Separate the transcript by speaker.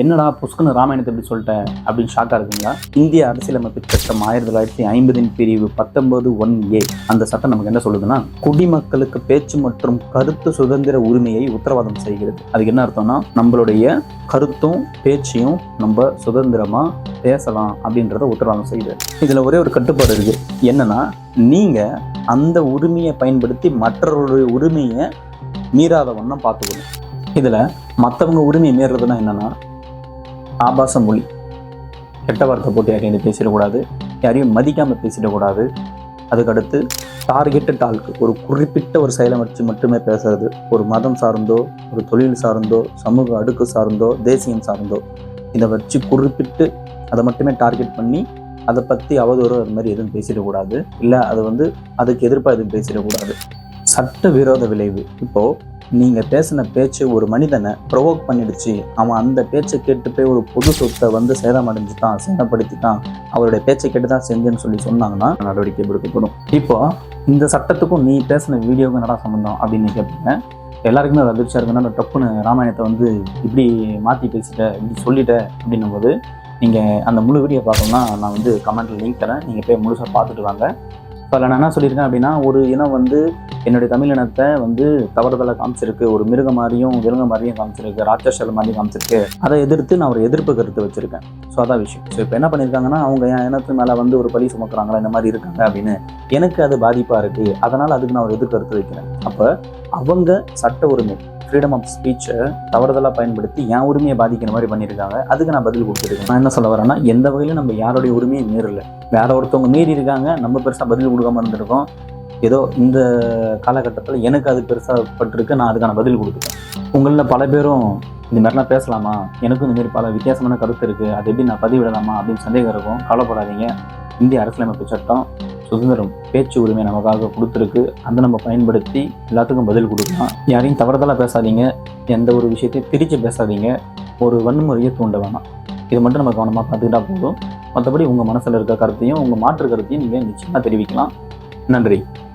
Speaker 1: என்னடா புஷ்கன் ராமாயணத்தை எப்படி சொல்லிட்டேன் அப்படின்னு ஷாக்காக இருக்குங்களா? இந்திய அரசியலமைப்பு சட்டம் ஆயிரத்தி தொள்ளாயிரத்தி ஐம்பதின் பிரிவு பத்தொன்பது ஒன் ஏ. அந்த சட்டம் நமக்கு என்ன சொல்லுதுன்னா குடிமக்களுக்கு பேச்சு மற்றும் கருத்து சுதந்திர உரிமையை உத்தரவாதம் செய்கிறது. அதுக்கு என்ன அர்த்தம்னா நம்மளுடைய கருத்தும் பேச்சையும் நம்ம சுதந்திரமாக பேசலாம் அப்படின்றத உத்தரவாதம் செய்யுது. இதில் ஒரே ஒரு கட்டுப்பாடு இருக்குது என்னன்னா நீங்கள் அந்த உரிமையை பயன்படுத்தி மற்றவருடைய உரிமையை மீறாத ஒன்றும் பார்த்துக்கணும். இதில் மற்றவங்க உரிமையை மீறதுன்னா என்னென்னா ஆபாச மொழி. கெட்ட வார்த்தை போட்டு யாரையும் பேசிடக்கூடாது. யாரையும் மதிக்காமல் பேசிடக்கூடாது. அதுக்கடுத்து டார்கெட்டட் ஆளுக்கு ஒரு குறிப்பிட்ட ஒரு செயலை வச்சு மட்டுமே பேசுறது. ஒரு மதம் சார்ந்தோ ஒரு தொழில் சார்ந்தோ சமூக அடுக்கு சார்ந்தோ தேசியம் சார்ந்தோ. இதை வச்சு குறிப்பிட்டு அதை மட்டுமே டார்கெட் பண்ணி அதை பற்றி அவதூறு அது மாதிரி எதுவும் பேசிடக்கூடாது. இல்லை அது வந்து அதுக்கு எதிர்ப்பாக எதுவும் பேசிடக்கூடாது. சட்ட விரோத விளைவு. இப்போது நீங்கள் பேசின பேச்சு ஒரு மனிதனை ப்ரொவோக் பண்ணிடுச்சு. அவன் அந்த பேச்சை கேட்டு போய் ஒரு பொது சொத்தை வந்து சேதமடைஞ்சுட்டான் சேதப்படுத்திட்டான். அவருடைய பேச்சை கேட்டு தான் செஞ்சேன்னு சொல்லி சொன்னாங்கன்னா நடவடிக்கை எடுக்கப்படும். இப்போ இந்த சட்டத்துக்கும் நீ பேசின வீடியோவுக்கும் என்னடா சம்மந்தம் அப்படின்னு கேட்பீங்க எல்லாருக்குமே ஒரு அதிர்ச்சியாக இருக்குன்னா அந்த டப்புன்னு ராமாயணத்தை வந்து இப்படி மாற்றி பேசிட்ட இப்படி சொல்லிட்ட அப்படின்னும் போது நீங்கள் அந்த முழு வீடியோ பார்க்கணும்னா நான் வந்து கமெண்ட்டில் லிங்க் தரேன். நீங்கள் போய் முழுசாக பார்த்துட்டு வாங்க. இப்போ நான் என்ன சொல்லியிருக்கேன் அப்படின்னா ஒரு இனம் வந்து என்னுடைய தமிழ் இனத்தை வந்து தவறுதலாக காமிச்சிருக்கு ஒரு மிருக மாதிரியும் விலங்கு மாதிரியும் காமிச்சிருக்கு ராட்சசல் மாதிரியும் காமிச்சிருக்கு. அதை எதிர்த்து நான் ஒரு எதிர்ப்பு கருத்து வச்சிருக்கேன். ஸோ அதான் விஷயம். ஸோ இப்போ என்ன பண்ணியிருக்காங்கன்னா அவங்க என் இனத்து மேலே வந்து ஒரு பழி சுமக்குறாங்களா இந்த மாதிரி இருக்காங்க அப்படின்னு எனக்கு அது பாதிப்பாக இருக்குது அதனால் அதுக்கு நான் ஒரு எதிர்கருத்து கருத்து வைக்கிறேன். அப்போ அவங்க சட்ட உரிமை ஃப்ரீடம் ஆஃப் ஸ்பீச்சை தவறுதலாக பயன்படுத்தி என் உரிமையை பாதிக்கிற மாதிரி பண்ணியிருக்காங்க அதுக்கு நான் பதில் கொடுத்துருக்கேன். நான் என்ன சொல்ல வரேன்னா எந்த வகையிலும் நம்ம யாருடைய உரிமையை மீறல. வேற ஒருத்தவங்க மீறி இருக்காங்க நம்ம பெருசாக பதில் கொடுக்காம இருந்திருக்கோம். ஏதோ இந்த காலகட்டத்தில் எனக்கு அது பெருசாக பட்டிருக்கு நான் அதுக்கான பதில் கொடுத்துட்டேன். உங்களில் பல பேரும் இந்த மாதிரிலாம் பேசலாமா? எனக்கும் இந்தமாரி பல வித்தியாசமான கருத்து இருக்குது அது எப்படி நான் பதிவிடலாமா அப்படின்னு சந்தேகம் இருக்கும் கவலைப்படாதீங்க. இந்திய அரசியலமைப்பு சட்டம் சுதந்திரம் பேச்சு உரிமை நமக்காக கொடுத்துருக்கு. அதை நம்ம பயன்படுத்தி எல்லாத்துக்கும் பதில் கொடுக்கலாம். யாரையும் தவறுதலாக பேசாதீங்க. எந்த ஒரு விஷயத்தையும் திரித்து பேசாதீங்க. ஒரு வன்முறையை தூண்ட வேணாம். இது மட்டும் நம்ம கவனமாக பார்த்துக்கிட்டா போதும். மற்றபடி உங்கள் மனசில் இருக்க கருத்தையும் உங்கள் மாற்று கருத்தையும் நீங்கள் நிச்சயமாக தெரிவிக்கலாம். நன்றி.